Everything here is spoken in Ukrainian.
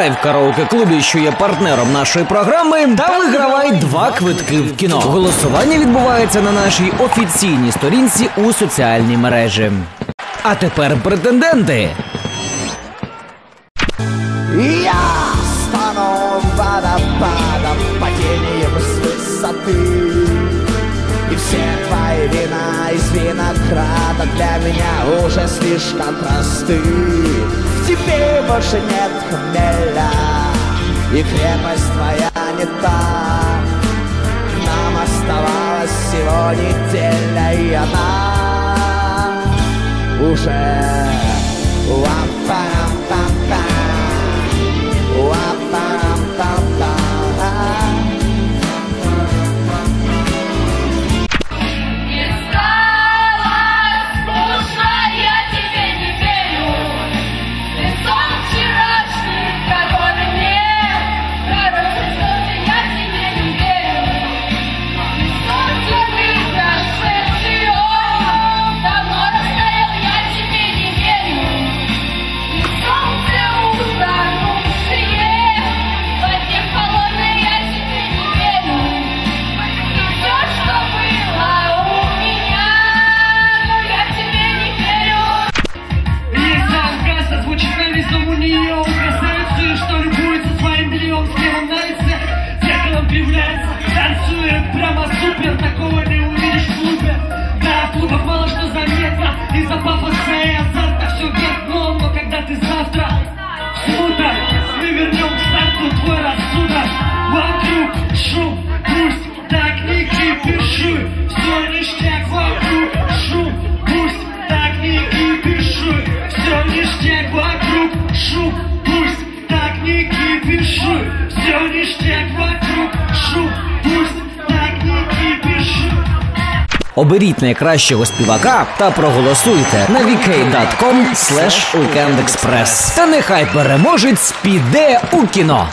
Грай в караоке клубі, що є партнером нашої програми, та вигравай два квитки в кіно. Голосування відбувається на нашій офіційній сторінці у соціальній мережі. А тепер претенденти. Я стану водопадом, падением с высоты И все твои вина из винограда Для меня уже слишком просты Тебе больше нет хмеля И крепость твоя не та. Нам оставалась всего неделя И она уже озвучит на лицом у нее У красавицы, что любуется своим бельем С кем нравится, зеркалом кривляется Танцует прямо супер, такого не увидишь в клубе. Да, в клубах мало что заметно Из-за пафоса и азарта все вверх Но когда ты завтра. Смута Мы вернем к старту твой рассудок. Вокруг шум, пусть так не кипишуй Все ништяк не кипишуй Все ништяк вокруг шум, пусть так не кипиши. Оберіть найкращого співака та проголосуйте на vk.com weekendexpress. Та нехай переможець піде у кіно.